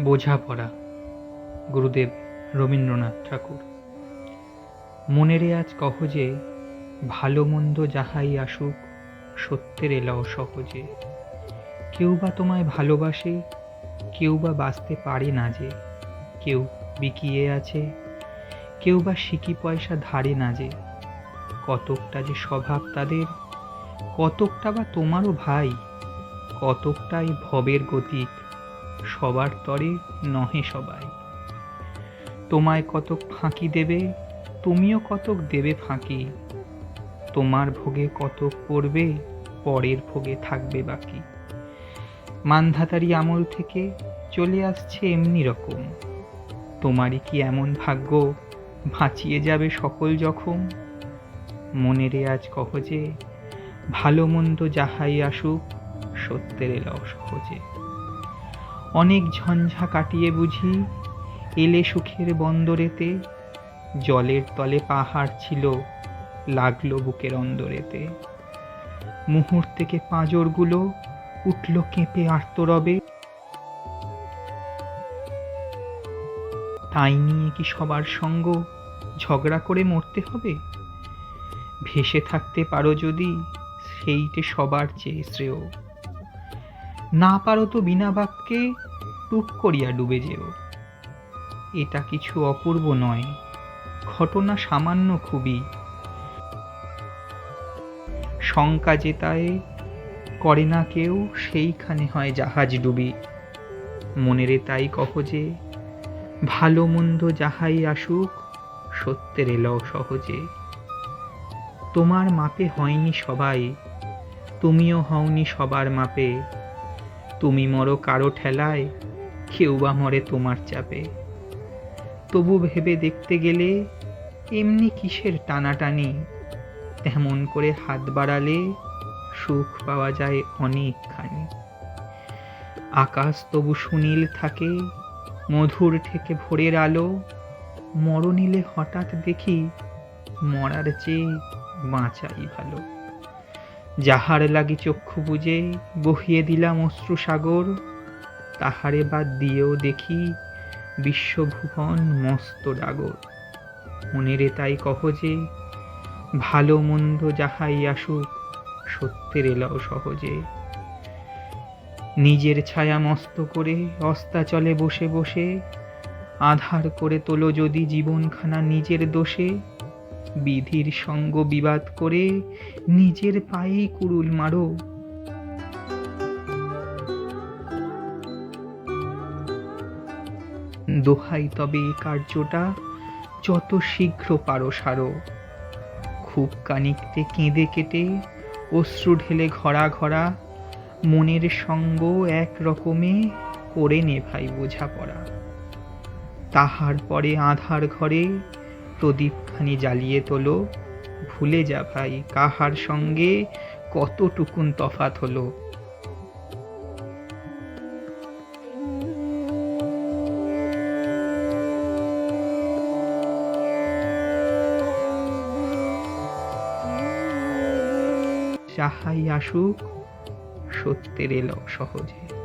বোঝাপড়া, গুরুদেব রবীন্দ্রনাথ ঠাকুর। মনেরে আজ কহ যে, ভালো মন্দ যাহাই আসুক, সত্যের এলাও সহজে। কেউ বা তোমায় ভালোবাসে, কেউ বা বাঁচতে পারে না যে। কেউ বিকিয়ে আছে, কেউ বা সিকি পয়সা ধারে না যে। কতকটা যে স্বভাব তাদের, কতকটা বা তোমারও ভাই, কতকটাই ভবের গতিক। সবার তরে নহে সবাই। তোমায় কতক ফাঁকি দেবে, তুমিও কতক দেবে ফাঁকি। তোমার ভোগে কতক পড়বে, পরের ভোগে থাকবে বাকি। মানধাতারি আমল থেকে চলে আসছে এমনি রকম। তোমারই কি এমন ভাগ্য, ভাঁচিয়ে যাবে সকল জখম? মনেরে আজ কহ যে, ভালো মন্দ যাহাই আসুক, সত্যের এলাও সহজে। অনেক ঝঞ্ঝা কাটিয়ে বুঝি, এলে সুখের বন্দরেতে, জলের তলে পাহাড় ছিল, লাগল বুকের অন্দরেতে। মুহূর্তেকে পাঁজরগুলো উঠল কেঁপে আর্তরবে। তাই নিয়ে কি সবার সঙ্গ ঝগড়া করে মরতে হবে? ভেসে থাকতে পারো যদি, সেইটে সবার চেয়ে শ্রেয়। না পারো তো বিনা বাক্যে টুক করিয়া ডুবে যেও। এটা কিছু অপূর্ব নয়, ঘটনা সামান্য খুবই। শঙ্কা জেতায় করে না কেউ, সেইখানে হয় জাহাজ ডুবি। মনেরে তাই কহ যে, ভালো মন্দ যাহাই আসুক, সত্যের এলও সহজে। তোমার মাপে হয়নি সবাই, তুমিও হওনি সবার মাপে। তুমি মরো কারও ঠেলায়, কেউ বা মরে তোমার চাপে। তবু ভেবে দেখতে গেলে এমনি কিসের টানাটানি? তেমন করে হাত বাড়ালে সুখ পাওয়া যায় অনেকখানি। আকাশ তবু সুনীল থাকে, মধুর থেকে ভোরের আলো। মরণিলে হঠাৎ দেখি মরার চেয়ে বাঁচাই ভালো। যাহার লাগি চক্ষু বুঝে বহিয়ে দিলাম অশ্রু সাগর, তাহারে বাদ দিয়েও দেখি বিশ্বভুবন মস্ত ডাগর। মনেরে তাই কহ যে, ভালো মন্দ যাহাই আসুক, সত্যের এলাও সহজে। নিজের ছায়া মস্ত করে অস্তাচলে বসে বসে, আধার করে তোলো যদি জীবনখানা নিজের দোষে বিধির সঙ্গ বিবাদ করে নিজের পায়েই কুড়ুল মারো। দোহাই তবে এই কার্যটা, যত শীঘ্র পারো সারো। খুব কানিকতে কেঁদে কেটে অশ্রু ঢেলে ঘরা ঘরা মনের সঙ্গ এক রকমে করে নে ভাই বোঝাপড়া। তাহার পরে আধার ঘরে প্রদীপখানি জ্বালিয়ে তোলো। ভুলে যা ভাই, কাহার সঙ্গে কতটুকুন তফাত হলো। যাহাই আসুক, সত্যের এলো সহজে।